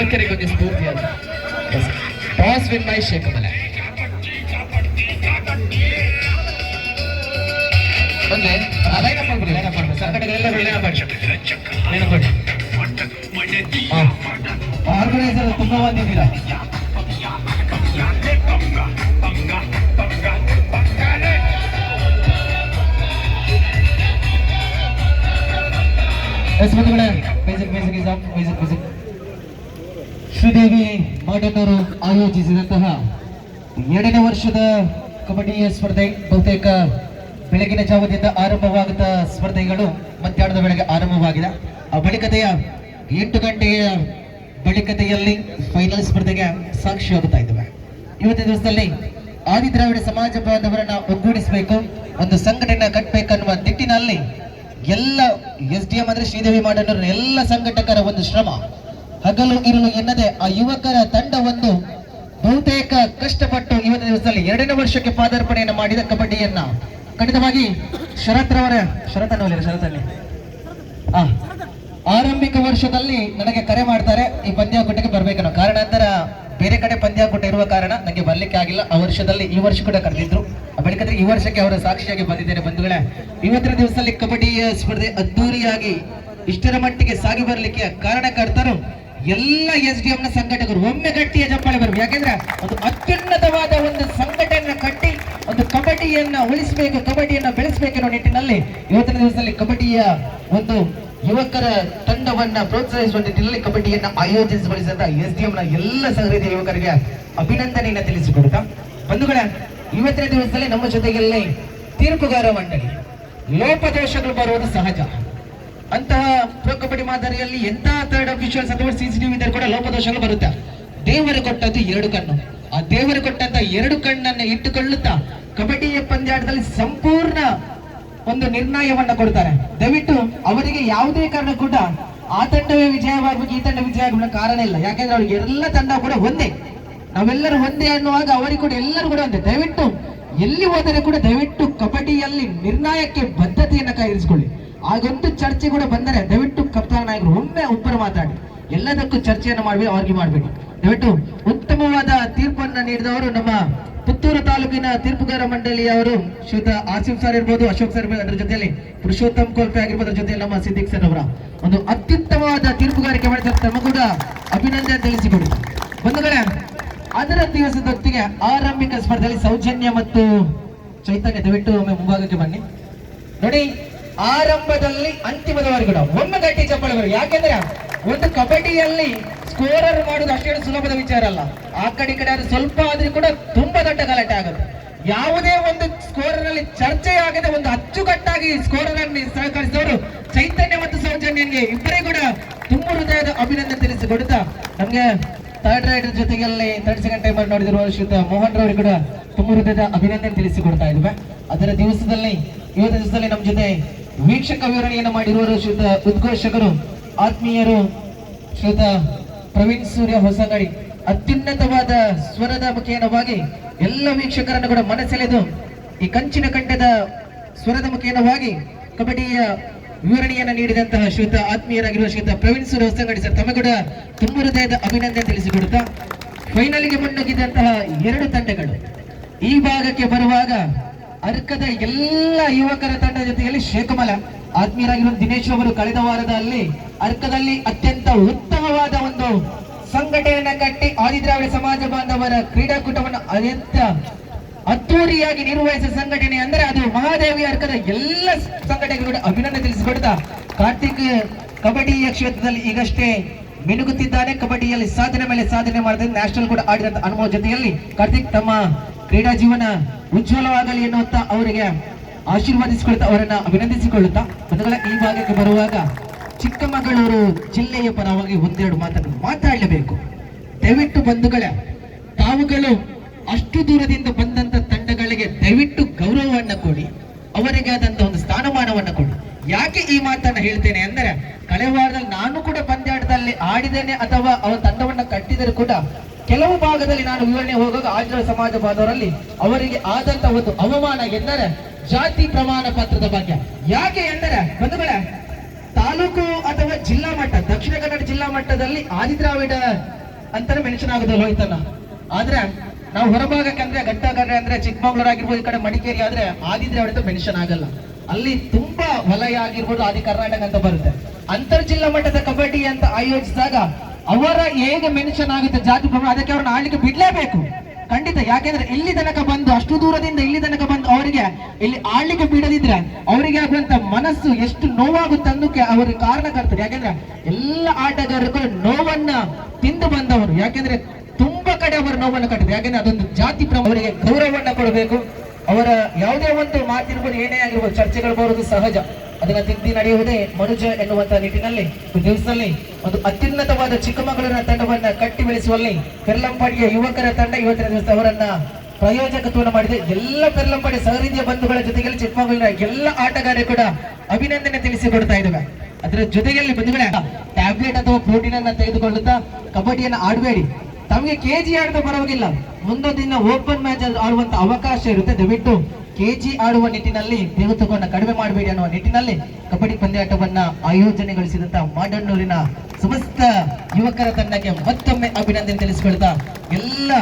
ಯುವಕರಿಗೆ ಸ್ಫೂರ್ತಿ ಸ್ಫೂರ್ತಿಯಾದ ಟಾಸ್ ವಿನ್ ಬೈ ಶೇಖಮಲ ಬಂದೆ. ಲೈನಪ್ ಮಾಡ್ಬಿಡಿ ಲೈನಪ್ ಮಾಡ್ಬಿಡಿ ಸರ್ ಕಡೆಗಳೆಲ್ಲ ಲೈನಪ್ ಮಾಡಿ ಲೈನಪ್ ಮಾಡಿ ಆರ್ಗನೈಸರ್ ತುಂಬಾ ಬಂದಿದ್ದೀರಾ ಎಸ್ ಬಂಧುಗಳೇ music music is off music music Sridevi ಮಾಡನ್ನರು ಆಯೋಜಿಸಿದಂತಹ ಎರಡನೇ ವರ್ಷದ ಕಬಡ್ಡಿಯ ಸ್ಪರ್ಧೆ, ಬಹುತೇಕ ಬೆಳಗಿನ ಜಾವದಿಂದ ಆರಂಭವಾಗುತ್ತ ಸ್ಪರ್ಧೆಗಳು ಮಧ್ಯಾಹ್ನದ ವೇಳೆಗೆ ಆರಂಭವಾಗಿದೆ. ಆ ಬಳಿಕತೆಯ ಎಂಟು ಗಂಟೆಯ ಬಳಿಕತೆಯಲ್ಲಿ ಫೈನಲ್ ಸ್ಪರ್ಧೆಗೆ ಸಾಕ್ಷಿಯಾಗುತ್ತಾ ಇದ್ದಾವೆ. ಇವತ್ತಿನ ದಿವಸದಲ್ಲಿ ಆದಿ ದ್ರಾವಿಡ ಸಮಾಜ ಬಾಂಧವರನ್ನ ಒಗ್ಗೂಡಿಸಬೇಕು, ಒಂದು ಸಂಘಟನೆ ಕಟ್ಟಬೇಕನ್ನುವ ನಿಟ್ಟಿನಲ್ಲಿ ಎಲ್ಲ ಎಸ್ ಡಿ ಎಂ ಅಂದ್ರೆ ಶ್ರೀದೇವಿ ಮಾಡನವರ ಎಲ್ಲ ಸಂಘಟಕರ ಒಂದು ಶ್ರಮ. ಹಗಲು ಇರಲು ಎನ್ನದೆ ಆ ಯುವಕರ ತಂಡವನ್ನು ಬಹುತೇಕ ಕಷ್ಟಪಟ್ಟು ಇವತ್ತಿನ ದಿವಸದಲ್ಲಿ ಎರಡನೇ ವರ್ಷಕ್ಕೆ ಪಾದಾರ್ಪಣೆಯನ್ನು ಮಾಡಿದ ಕಬಡ್ಡಿಯನ್ನ. ಖಂಡಿತವಾಗಿ ಶರತ್ ರವರ, ಶರತ್ ಅನ್ನೋಲ್ಲ ಶರತಲ್ಲಿ ಆ, ಆರಂಭಿಕ ವರ್ಷದಲ್ಲಿ ನನಗೆ ಕರೆ ಮಾಡ್ತಾರೆ, ಈ ಪಂದ್ಯಾಕೂಟಕ್ಕೆ ಬರ್ಬೇಕನ್ನೋ ಕಾರಣಾಂತರ ಬೇರೆ ಕಡೆ ಪಂದ್ಯಾಕೂಟ ಇರುವ ಕಾರಣ ನನಗೆ ಬರ್ಲಿಕ್ಕೆ ಆಗಿಲ್ಲ. ಆ ವರ್ಷದಲ್ಲಿ ಈ ವರ್ಷ ಕೂಡ ಕರೆದಿದ್ರು. ಬಳಿಕ ಈ ವರ್ಷಕ್ಕೆ ಅವರ ಸಾಕ್ಷಿಯಾಗಿ ಬಂದಿದ್ದೇನೆ ಬಂಧುಗಳೇ. ಇವತ್ತಿನ ದಿವಸದಲ್ಲಿ ಕಬಡ್ಡಿಯ ಸ್ಪರ್ಧೆ ಅದ್ದೂರಿಯಾಗಿ ಇಷ್ಟರ ಮಟ್ಟಿಗೆ ಸಾಗಿ ಬರಲಿಕ್ಕೆ ಕಾರಣಕರ್ತರು ಎಲ್ಲ ಎಸ್ ಡಿ ನ ಸಂಘಟಕರು ಒಮ್ಮೆ ಗಟ್ಟಿಯ ಚಪ್ಪಾಳೆ ಬರಬೇಕು. ಯಾಕೆಂದ್ರೆ ಒಂದು ಅತ್ಯುನ್ನತವಾದ ಒಂದು ಸಂಘಟನೆ ಕಟ್ಟಿ, ಒಂದು ಕಬಡ್ಡಿಯನ್ನ ಉಳಿಸಬೇಕು, ಕಬಡ್ಡಿಯನ್ನ ಬೆಳೆಸಬೇಕೆನ್ನೋ ನಿಟ್ಟಿನಲ್ಲಿ ಇವತ್ತಿನ ದಿವಸದಲ್ಲಿ ಕಬಡ್ಡಿಯ ಒಂದು ಯುವಕರ ತಂಡವನ್ನ ಪ್ರೋತ್ಸಾಹಿಸುವ ನಿಟ್ಟಿನಲ್ಲಿ ಕಬಡ್ಡಿಯನ್ನ ಆಯೋಜಿಸಗೊಳಿಸಿದ ಎಸ್ ಡಿ ಎಂನ ಎಲ್ಲ ಸಹೃದಯ ಯುವಕರಿಗೆ ಅಭಿನಂದನೆಯನ್ನ ತಿಳಿಸಿಕೊಡ್ತಾ ಬಂಧುಗಳ, ಇವತ್ತಿನ ದಿವಸದಲ್ಲಿ ನಮ್ಮ ಜೊತೆಗೆಲ್ಲೇ ತೀರ್ಪುಗಾರ ಮಂಡಳಿ. ಲೋಪದೋಷಗಳು ಬರುವುದು ಸಹಜ. ಅಂತಹ ಪ್ರೊ ಕಬಡ್ಡಿ ಮಾದರಿಯಲ್ಲಿ ಎಂತ ಥರ್ಡ್ ಅಫಿಷಿಯಲ್ಸ್ ಅಥವಾ ಸಿಸಿಟಿವಿ ಇದ್ದರೆ ಕೂಡ ಲೋಪದೋಷಗಳು ಬರುತ್ತೆ? ದೇವರು ಕೊಟ್ಟದ್ದು ಎರಡು ಕಣ್ಣು. ಆ ದೇವರು ಕೊಟ್ಟಂತ ಎರಡು ಕಣ್ಣನ್ನು ಇಟ್ಟುಕೊಳ್ಳುತ್ತಾ ಕಬಡ್ಡಿಯ ಪಂದ್ಯಾಟದಲ್ಲಿ ಸಂಪೂರ್ಣ ಒಂದು ನಿರ್ಣಯವನ್ನ ಕೊಡ್ತಾರೆ. ದಯವಿಟ್ಟು ಅವರಿಗೆ ಯಾವುದೇ ಕಾರಣ ಕೂಡ ಆ ತಂಡವೇ ವಿಜಯವಾಗಬೇಕು ಈ ತಂಡ ವಿಜಯ ಆಗಬೇಕು ಕಾರಣ ಇಲ್ಲ. ಯಾಕೆಂದ್ರೆ ಅವ್ರಿಗೆ ಎಲ್ಲ ತಂಡ ಕೂಡ ಒಂದೇ. ನಾವೆಲ್ಲರೂ ಒಂದೇ ಅನ್ನುವಾಗ ಅವರಿಗೆ ಕೂಡ ಎಲ್ಲರೂ ಕೂಡ ಒಂದೇ. ದಯವಿಟ್ಟು ಎಲ್ಲಿ ಹೋದರೆ ಕೂಡ ದಯವಿಟ್ಟು ಕಬಡ್ಡಿಯಲ್ಲಿ ನಿರ್ಣಯಕ್ಕೆ ಬದ್ಧತೆಯನ್ನು ಕಾಯಿರಿಸಿಕೊಳ್ಳಿ ಹಾಗೊಂದು ಚರ್ಚೆ ಕೂಡ ಬಂದರೆ ದಯವಿಟ್ಟು ಕಪ್ತಾನ ನಾಯಕರು ಒಮ್ಮೆ ಒಬ್ಬರು ಮಾತಾಡಿ. ಎಲ್ಲದಕ್ಕೂ ಚರ್ಚೆಯನ್ನು ಮಾಡಿ ಅವ್ರಿಗೆ ಮಾಡಬೇಡಿ ದಯವಿಟ್ಟು ಉತ್ತಮವಾದ ತೀರ್ಪನ್ನು ನೀಡಿದವರು ನಮ್ಮ ಪುತ್ತೂರು ತಾಲೂಕಿನ ತೀರ್ಪುಗಾರ ಮಂಡಳಿಯವರು ಶ್ರೀಯುತ ಆಸಿಫ್ ಸರ್ ಇರ್ಬೋದು, ಅಶೋಕ್ ಸರ್ ಅದರ ಜೊತೆಯಲ್ಲಿ ಪುರುಷೋತ್ತಮ್ ಕೋಲ್ಪೆ ಆಗಿರ್ಬೋದು ಜೊತೆ ನಮ್ಮ ಸಿದ್ದಿಕ್ ಸರ್ ಅವರ ಒಂದು ಅತ್ಯುತ್ತಮವಾದ ತೀರ್ಪುಗಾರಿಕೆ ಮಾಡಿದ ತಮ್ಮ ಕೂಡ ಅಭಿನಂದನೆ ತಿಳಿಸಿಕೊಡಿ. ಬಂಧುಗಳೇ ಅದರ ದಿವಸದೊತ್ತಿಗೆ ಆರಂಭಿಕ ಸ್ಪರ್ಧೆಯಲ್ಲಿ ಸೌಜನ್ಯ ಮತ್ತು ಚೈತನ್ಯ, ದಯವಿಟ್ಟು ಒಮ್ಮೆ ಮುಂಭಾಗಕ್ಕೆ ಬನ್ನಿ. ನೋಡಿ ಆರಂಭದಲ್ಲಿ ಅಂತಿಮದವರೆಗೂ ಒಮ್ಮೆ ಗಟ್ಟಿ ಚಪ್ಪಾಳೆ ಯಾಕೆಂದ್ರೆ ಒಂದು ಕಬಡ್ಡಿಯಲ್ಲಿ ಸ್ಕೋರರ್ ಮಾಡೋದು ಅಷ್ಟೇನು ಸುಲಭದ ವಿಚಾರ ಅಲ್ಲ. ಆ ಕಡೆ ಈ ಕಡೆ ಆದ್ರೆ ಸ್ವಲ್ಪ ಆದ್ರೂ ಕೂಡ ತುಂಬಾ ದೊಡ್ಡ ಗಲಾಟೆ ಆಗುತ್ತೆ. ಯಾವುದೇ ಒಂದು ಸ್ಕೋರರ್ ಅಲ್ಲಿ ಚರ್ಚೆ ಆಗದೆ ಒಂದು ಅಚ್ಚುಕಟ್ಟಾಗಿ ಸ್ಕೋರರ್ ಅನ್ನು ಸಹಕರಿಸಿದವರು ಚೈತನ್ಯ ಮತ್ತು ಸೌಜನ್ಯನ್ಗೆ ಇಬ್ಬರೇ ಕೂಡ ತುಂಬ ಹೃದಯದ ಅಭಿನಂದನೆ ತಿಳಿಸಿಕೊಡುತ್ತಾ ನಮ್ಗೆ ಥರ್ಡ್ ರೈಡರ್ ಜೊತೆಗೆಲ್ಲಿ ತರ್ಡ್ ಸೆಕೆಂಡ್ ಟೈಮರ್ ನೋಡಿದಿರುವ ಶ್ರೀಯುತ ಮೋಹನ್ ರವರು ಕೂಡ ತುಂಬ ಹೃದಯದ ಅಭಿನಂದನೆ ತಿಳಿಸಿಕೊಡ್ತಾ ಇದ್ವಿ. ಅದರ ದಿವಸದಲ್ಲಿ ಇವತ್ತು ದಿವಸದಲ್ಲಿ ನಮ್ಮ ಜೊತೆ ವೀಕ್ಷಕ ವಿವರಣೆಯನ್ನು ಮಾಡಿರುವರು ಶ್ರೀತ ಉದ್ಘೋಷಕರು, ಆತ್ಮೀಯರು, ಶ್ರೀತ ಪ್ರವೀಣ್ ಸೂರ್ಯ ಹೊಸಗಡಿ. ಅತ್ಯುನ್ನತವಾದ ಸ್ವರದ ಮುಖೇನವಾಗಿ ಎಲ್ಲ ವೀಕ್ಷಕರನ್ನು ಕೂಡ ಮನಸೆಳೆದು ಈ ಕಂಚಿನ ಕಂಠದ ಸ್ವರದ ಮುಖೇನವಾಗಿ ಕಬಡ್ಡಿಯ ವಿವರಣೆಯನ್ನು ನೀಡಿದಂತಹ ಶ್ರೀತ ಆತ್ಮೀಯರಾಗಿರುವ ಶ್ರೀತ ಪ್ರವೀಣ್ ಸೂರ್ಯ ಹೊಸಗಡಿ ಸರ್ ತಮ್ಮ ಕೂಡ ತುಂಬ ಹೃದಯದ ಅಭಿನಂದನೆ ತಿಳಿಸಿಕೊಡುತ್ತಾ ಫೈನಲ್ಗೆ ಮುನ್ನುಗ್ಗಿದಂತಹ ಎರಡು ತಂಡಗಳು. ಈ ಭಾಗಕ್ಕೆ ಬರುವಾಗ ಅರ್ಕದ ಎಲ್ಲ ಯುವಕರ ತಂಡದ ಜೊತೆಯಲ್ಲಿ ಶೇಖಮಲ ಆತ್ಮೀಯರಾಗಿರುವ ದಿನೇಶ್ ಅವರು ಕಳೆದ ವಾರದಲ್ಲಿ ಅರ್ಕದಲ್ಲಿ ಅತ್ಯಂತ ಉತ್ತಮವಾದ ಒಂದು ಸಂಘಟನೆಯನ್ನ ಕಟ್ಟಿ ಆದಿದ್ರಾವಿಡ ಸಮಾಜ ಬಾಂಧವರ ಕ್ರೀಡಾಕೂಟವನ್ನು ಅತ್ಯಂತ ಅದ್ದೂರಿಯಾಗಿ ನಿರ್ವಹಿಸಿದ ಸಂಘಟನೆ ಅಂದ್ರೆ ಅದು ಮಹಾದೇವಿ ಅರ್ಕದ ಎಲ್ಲ ಸಂಘಟನೆಗಳು ಅಭಿನಂದನೆ ತಿಳಿಸಿಕೊಡ್ತಾ ಕಾರ್ತಿಕ್ ಕಬಡ್ಡಿಯ ಕ್ಷೇತ್ರದಲ್ಲಿ ಈಗಷ್ಟೇ ಮಿನುಗುತ್ತಿದ್ದಾನೆ. ಕಬಡ್ಡಿಯಲ್ಲಿ ಸಾಧನೆ ಮೇಲೆ ಸಾಧನೆ ಮಾಡಿದ ನ್ಯಾಷನಲ್ ಕೂಡ ಆಡಿದಂತ ಅನುಭವ ಜೊತೆಯಲ್ಲಿ ಕಾರ್ತಿಕ್ ತಮ್ಮ ಕ್ರೀಡಾ ಜೀವನ ಉಜ್ವಲವಾಗಲಿ ಎನ್ನುವಂತ ಅವರಿಗೆ ಆಶೀರ್ವಾದಿಸಿಕೊಳ್ತಾ, ಅವರನ್ನ ಅಭಿನಂದಿಸಿಕೊಳ್ಳುತ್ತಾ ಮೊದಲ ಈ ಭಾಗಕ್ಕೆ ಬರುವಾಗ ಚಿಕ್ಕಮಗಳೂರು ಜಿಲ್ಲೆಯ ಪರವಾಗಿ ಒಂದೆರಡು ಮಾತನ್ನು ಮಾತಾಡಲೇಬೇಕು. ದಯವಿಟ್ಟು ಬಂಧುಗಳ, ತಾವುಗಳು ಅಷ್ಟು ದೂರದಿಂದ ಬಂದಂತ ತಂಡಗಳಿಗೆ ದಯವಿಟ್ಟು ಗೌರವವನ್ನ ಕೊಡಿ. ಅವರಿಗೆ ಆದಂತ ಒಂದು ಸ್ಥಾನಮಾನವನ್ನು ಕೊಡಿ. ಯಾಕೆ ಈ ಮಾತನ್ನ ಹೇಳ್ತೇನೆ ಅಂದ್ರೆ ಕಳೆದ ವಾರದಲ್ಲಿ ನಾನು ಕೂಡ ಪಂದ್ಯಾಟದಲ್ಲಿ ಆಡಿದ್ದೇನೆ ಅಥವಾ ಅವರ ತಂಡವನ್ನ ಕಟ್ಟಿದರೂ ಕೂಡ, ಕೆಲವು ಭಾಗದಲ್ಲಿ ನಾನು ವಿವರಣೆ ಹೋಗುವಾಗ ಆದ್ರ ಸಮಾಜವಾದವರಲ್ಲಿ ಅವರಿಗೆ ಆದಂತ ಒಂದು ಅವಮಾನ ಎಂದರೆ, ಜಾತಿ ಪ್ರಮಾಣ ಪತ್ರದ ಬಗ್ಗೆ. ಯಾಕೆ ಎಂದರೆ, ಬಂಧುಗಳ, ತಾಲೂಕು ಅಥವಾ ಜಿಲ್ಲಾ ಮಟ್ಟ, ದಕ್ಷಿಣ ಕನ್ನಡ ಜಿಲ್ಲಾ ಮಟ್ಟದಲ್ಲಿ ಆದಿದ್ರಾವಿಡ ಅಂತಾನೆ ಮೆನ್ಷನ್ ಆಗುದು ಹೋಯ್ತಲ್ಲ. ಆದ್ರೆ, ನಾವು ಹೊರಭಾಗಕ್ಕೆ ಅಂದ್ರೆ ಘಟ್ಟಗಾರ ಅಂದ್ರೆ ಚಿಕ್ಕಮಗಳೂರು ಆಗಿರ್ಬೋದು ಈ ಕಡೆ ಮಡಿಕೇರಿ ಆದ್ರೆ ಆದಿದ್ರಾವಿಡ ಮೆನ್ಷನ್ ಆಗಲ್ಲ. ಅಲ್ಲಿ ತುಂಬಾ ವಲಯ ಆಗಿರ್ಬೋದು ಆದಿ ಕರ್ನಾಟಕ ಅಂತ ಬರುತ್ತೆ. ಅಂತರ್ ಜಿಲ್ಲಾ ಮಟ್ಟದ ಕಬಡ್ಡಿ ಅಂತ ಆಯೋಜಿಸಿದಾಗ ಅವರ ಹೇಗೆ ಮೆನ್ಷನ್ ಆಗುತ್ತೆ ಜಾತಿ ಪ್ರಮಾಣ ಅದಕ್ಕೆ ಅವ್ರನ್ನ ಆಡ್ಲಿಕ್ಕೆ ಬಿಡ್ಲೇಬೇಕು. ಖಂಡಿತ, ಯಾಕೆಂದ್ರೆ ಇಲ್ಲಿ ತನಕ ಬಂದು, ಅಷ್ಟು ದೂರದಿಂದ ಇಲ್ಲಿ ತನಕ ಬಂದು ಅವರಿಗೆ ಇಲ್ಲಿ ಆಡ್ಲಿಕ್ಕೆ ಬಿಡದಿದ್ರೆ ಅವರಿಗೆ ಆಗುವಂತ ಮನಸ್ಸು ಎಷ್ಟು ನೋವಾಗುತ್ತೆ ಅನ್ನೋಕೆ ಅವರಿಗೆ ಕಾರಣಕರ್ತರು ಯಾಕೆಂದ್ರೆ ಎಲ್ಲ ಆಟಗಾರರು ನೋವನ್ನ ತಿಂದು ಬಂದವರು. ಯಾಕೆಂದ್ರೆ ತುಂಬಾ ಕಡೆ ಅವರ ನೋವನ್ನು ಕಟ್ಟಿದ್ರು. ಯಾಕೆಂದ್ರೆ ಅದೊಂದು ಜಾತಿ ಪ್ರಮ ಅವರಿಗೆ ಗೌರವವನ್ನ ಕೊಡಬೇಕು. ಅವರ ಯಾವುದೇ ಒಂದು ಮಾತಿರ್ಬೋದು, ಏನೇ ಆಗಿರ್ಬೋದು, ಚರ್ಚೆಗಳು ಬರುವುದು ಸಹಜ. ಅದನ್ನ ತಿದ್ದಿ ನಡೆಯುವುದೇ ಮನುಜ ಎನ್ನುವಂತಹ ನಿಟ್ಟಿನಲ್ಲಿ ದಿವಸದಲ್ಲಿ ಒಂದು ಅತ್ಯುನ್ನತವಾದ ಚಿಕ್ಕಮಗಳೂರಿನ ತಂಡವನ್ನ ಕಟ್ಟಿ ಬೆಳೆಸುವಲ್ಲಿ ಪೆರ್ಲಂಪಾಡಿಯ ಯುವಕರ ತಂಡ ಇವತ್ತಿನ ದಿವಸ ಅವರನ್ನ ಪ್ರಾಯೋಜಕತ್ವವನ್ನು ಮಾಡಿದೆ. ಎಲ್ಲ ಪೆರ್ಲಂಪಾಡಿ ಸಹೃದಯ ಬಂಧುಗಳ ಜೊತೆಗೆ ಚಿಕ್ಕಮಗಳೂರಿನ ಎಲ್ಲ ಆಟಗಾರರು ಕೂಡ ಅಭಿನಂದನೆ ತಿಳಿಸಿಕೊಡ್ತಾ ಇದ್ದಾವೆ ಅದರ ಜೊತೆಯಲ್ಲಿ ಬಂಧುಗಳೇ ಟ್ಯಾಬ್ಲೆಟ್ ಅಥವಾ ಪ್ರೋಟೀನ್ ಅನ್ನ ತೆಗೆದುಕೊಳ್ಳುತ್ತಾ ಕಬಡ್ಡಿಯನ್ನ ಆಡಬೇಡಿ. ತಮಗೆ ಕೆಜಿ ಆಡದ ಬರೋಗಿಲ್ಲ ಮುಂದೊಂದು ದಿನ ಓಪನ್ ಮ್ಯಾಚ್ ಆಡುವಂತ ಅವಕಾಶ ಇರುತ್ತೆ. ದಯವಿಟ್ಟು ಕೆಜಿ ಆಡುವ ನಿಟ್ಟಿನಲ್ಲಿ ದೇವತ್ವವನ್ನು ಕಡಿಮೆ ಮಾಡಬೇಡಿ ಅನ್ನುವ ನಿಟ್ಟಿನಲ್ಲಿ ಕಬಡ್ಡಿ ಪಂದ್ಯಾಟವನ್ನ ಆಯೋಜನೆಗೊಳಿಸಿದಂತ ಮಾಡಣ್ಣೂರಿನ ಸಮಸ್ತ ಯುವಕರ ತಂಡಕ್ಕೆ ಮತ್ತೊಮ್ಮೆ ಅಭಿನಂದನೆ ತಿಳಿಸಿಕೊಳ್ತಾ ಎಲ್ಲ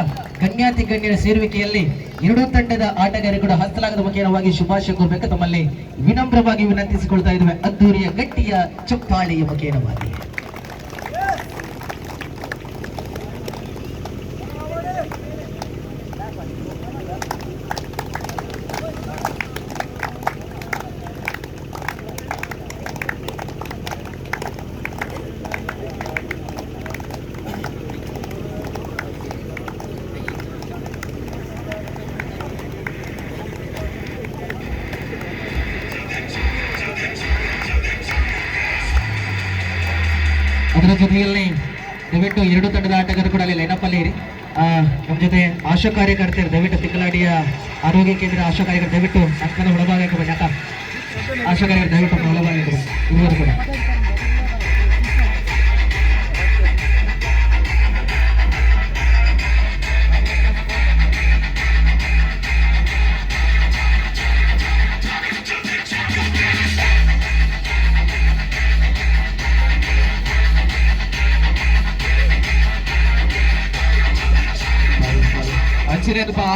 ಗಣ್ಯಾತಿ ಗಣ್ಯರ ಸೇರುವಿಕೆಯಲ್ಲಿ ಎರಡೂ ತಂಡದ ಆಟಗಾರರು ಕೂಡ ಹಸ್ತಲಾಗದ ಮುಖೇನವಾಗಿ ಶುಭಾಶಯ ಕೋರಬೇಕು. ತಮ್ಮಲ್ಲಿ ವಿನಮ್ರವಾಗಿ ವಿನಂತಿಸಿಕೊಳ್ತಾ ಇದ್ದೇವೆ. ಅದ್ದೂರಿಯ ಗಟ್ಟಿಯ ಚಪ್ಪಾಳಿಯ ಮುಖೇನವಾಗಿ ಜೊತೆಯಲ್ಲಿ ದಯವಿಟ್ಟು ಎರಡು ತಂಡದ ಆಟಗಾರರು ಕೂಡ ಅಲ್ಲಿ ಲೈನಪ್ ಅಲ್ಲಿ ಇರಿ. ನಮ್ಮ ಜೊತೆ ಆಶಾ ಕಾರ್ಯಕರ್ತರು ದಯವಿಟ್ಟು ತಿಕ್ಕಲಾಡಿಯ ಆರೋಗ್ಯ ಕೇಂದ್ರ ಆಶಾ ಕಾರ್ಯಕರ್ತರು ದಯವಿಟ್ಟು ಅಂಕದ ಒಳಭಾಗಕ್ಕೆ ಬನ್ನಿ ಆಶಾ ಕಾರ್ಯಕರ್ತರು ದಯವಿಟ್ಟು ಒಳಭಾಗಕ್ಕೆ ಬನ್ನಿ. ಕೂಡ.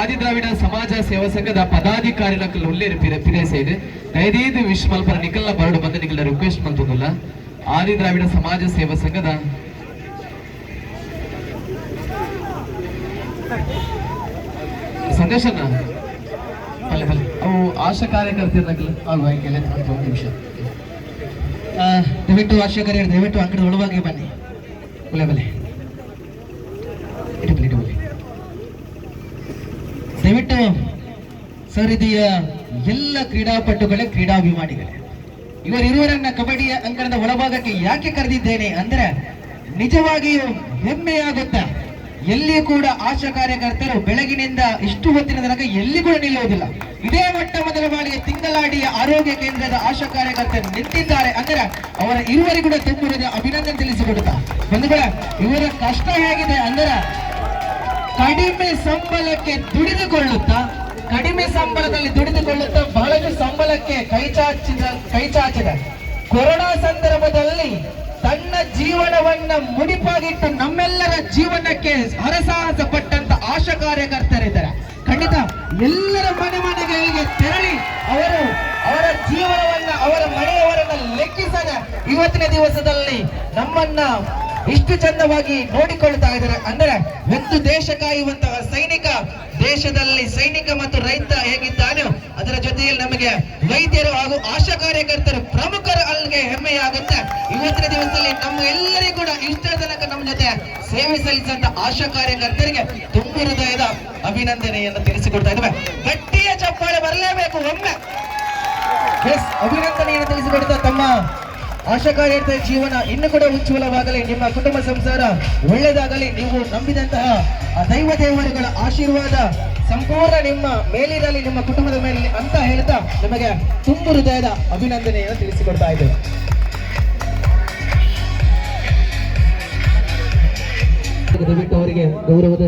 ಆದಿ ದ್ರಾವಿಡ ಸಮಾಜ ಸೇವಾ ಸಂಘದ ಪದಾಧಿಕಾರಿలకు ಉಲ್ಲೇರು ಪಿರೇಸ ಇದೆ. ದಯದೀದು ವಿಶ್ ಮಲ್ಪರ ನಿಕಲ್ನ ಬರಡು ಬಂದ ನಿಕಲ್ಲ ರಿಕ್ವೆಸ್ಟ್ ಮಂತುಲ್ಲ ಆದಿ ದ್ರಾವಿಡ ಸಮಾಜ ಸೇವಾ ಸಂಘದ ಬಲ್ಲೆ ಅವು ಆಶಾ ಕಾರ್ಯಕರ್ತಿರ್ನಕಲ್ಲ ಅಲ್ವಾ ಕೆಲ ಒಂದು ನಿಮಿಷ. ದಯವಿಟ್ಟು ಆಶಾ ಕಾರ್ಯಕರ್ತರು ದಯವಿಟ್ಟು ಅಂಗಡಿ ಒಳಗೆ ಬನ್ನಿ. ಬಲೆ ಬಲೆ ಇಟ್ಟು ದಯವಿಟ್ಟು ಸರಿದಿಯ ಎಲ್ಲ ಕ್ರೀಡಾಪಟುಗಳೇ, ಕ್ರೀಡಾಭಿಮಾನಿಗಳೇ ಇವರಿರುವರನ್ನ ಕಬಡ್ಡಿಯ ಅಂಗಣದ ಒಳಭಾಗಕ್ಕೆ ಯಾಕೆ ಕರೆದಿದ್ದೇನೆ ಅಂದ್ರೆ ನಿಜವಾಗಿಯೂ ಹೆಮ್ಮೆಯಾಗುತ್ತಾ ಎಲ್ಲಿ ಕೂಡ ಆಶಾ ಕಾರ್ಯಕರ್ತರು ಬೆಳಗಿನಿಂದ ಇಷ್ಟು ಹೊತ್ತಿನ ತನಕ ಎಲ್ಲಿ ಕೂಡ ನಿಲ್ಲುವುದಿಲ್ಲ. ಇದೇ ಮಟ್ಟ ಮೊದಲ ಬಾರಿಗೆ ತಿಂಗಳಾಡಿಯ ಆರೋಗ್ಯ ಕೇಂದ್ರದ ಆಶಾ ಕಾರ್ಯಕರ್ತರು ನಿಂತಿದ್ದಾರೆ ಅಂದ್ರೆ ಅವರ ಇರುವರಿಗೂ ಕೂಡ ಅಭಿನಂದನೆ ತಿಳಿಸಿಕೊಡುತ್ತಾ. ಬಂಧುಗಳ, ಇವರ ಕಷ್ಟ ಹೇಗಿದೆ ಅಂದ್ರೆ ಕಡಿಮೆ ಸಂಬಳಕ್ಕೆ ದುಡಿದುಕೊಳ್ಳುತ್ತಾ, ಕಡಿಮೆ ಸಂಬಳದಲ್ಲಿ ದುಡಿದುಕೊಳ್ಳುತ್ತಾ ಬಹಳಷ್ಟು ಸಂಬಳಕ್ಕೆ ಕೈ ಚಾಚಿದ, ಕೈ ಕೊರೋನಾ ಸಂದರ್ಭದಲ್ಲಿ ತನ್ನ ಜೀವನವನ್ನ ಮುಡಿಪಾಗಿಟ್ಟು ನಮ್ಮೆಲ್ಲರ ಜೀವನಕ್ಕೆ ಹರಸಾಹಸ ಪಟ್ಟಂತ ಆಶಾ ಕಾರ್ಯಕರ್ತರಿದ್ದಾರೆ. ಖಂಡಿತ ಎಲ್ಲರ ಮನೆ ಮನೆಗಳಿಗೆ ತೆರಳಿ ಅವರು ಅವರ ಜೀವನವನ್ನ, ಅವರ ಮನೆಯವರನ್ನ ಲೆಕ್ಕಿಸದ ಇವತ್ತಿನ ದಿವಸದಲ್ಲಿ ನಮ್ಮನ್ನ ಇಷ್ಟು ಚಂದವಾಗಿ ನೋಡಿಕೊಳ್ತಾ ಇದ್ದಾರೆ. ಅಂದ್ರೆ ಒಂದು ದೇಶ ಕಾಯುವಂತಹ ಸೈನಿಕ, ದೇಶದಲ್ಲಿ ಸೈನಿಕ ಮತ್ತು ರೈತ ಹೇಗಿದ್ದಾನೋ ಅದರ ಜೊತೆಯಲ್ಲಿ ನಮಗೆ ವೈದ್ಯರು ಹಾಗೂ ಆಶಾ ಕಾರ್ಯಕರ್ತರು ಪ್ರಮುಖರ ಅಲ್ಲಿಗೆ ಹೆಮ್ಮೆಯಾಗುತ್ತೆ. ಇವತ್ತಿನ ದಿವಸದಲ್ಲಿ ನಮ್ಮ ಎಲ್ಲರಿಗೂ ಕೂಡ ಇಷ್ಟ ತನಕ ನಮ್ಮ ಜೊತೆ ಸೇವೆ ಸಲ್ಲಿಸಿದಂತ ಆಶಾ ಕಾರ್ಯಕರ್ತರಿಗೆ ತುಂಬು ಹೃದಯದ ಅಭಿನಂದನೆಯನ್ನು ತಿಳಿಸಿಕೊಡ್ತಾ ಇದ್ದೇವೆ. ಗಟ್ಟಿಯ ಚಪ್ಪಾಳೆ ಬರಲೇಬೇಕು ಒಮ್ಮೆ. ಅಭಿನಂದನೆಯನ್ನು ತಿಳಿಸಿಕೊಡ್ತಾ ತಮ್ಮ ಆಶಾ ಕಾರ್ಯಕರ್ತರ ಜೀವನ ಇನ್ನು ಕೂಡ ಉಜ್ವಲವಾಗಲಿ. ನಿಮ್ಮ ಕುಟುಂಬ ಸಂಸಾರ ಒಳ್ಳೆಯದಾಗಲಿ. ನೀವು ನಂಬಿದಂತಹ ದೈವ ದೇವರುಗಳ ಆಶೀರ್ವಾದ ಸಂಪೂರ್ಣ ನಿಮ್ಮ ಮೇಲಿರಲಿ, ನಿಮ್ಮ ಕುಟುಂಬದ ಮೇಲೆ ಅಂತ ಹೇಳ್ತಾ ನಿಮಗೆ ತುಂಬು ಹೃದಯದ ಅಭಿನಂದನೆಯನ್ನು ತಿಳಿಸಿಕೊಡ್ತಾ ಇದ್ದೇವೆ ದಯವಿಟ್ಟು ಅವರಿಗೆ ಗೌರವದ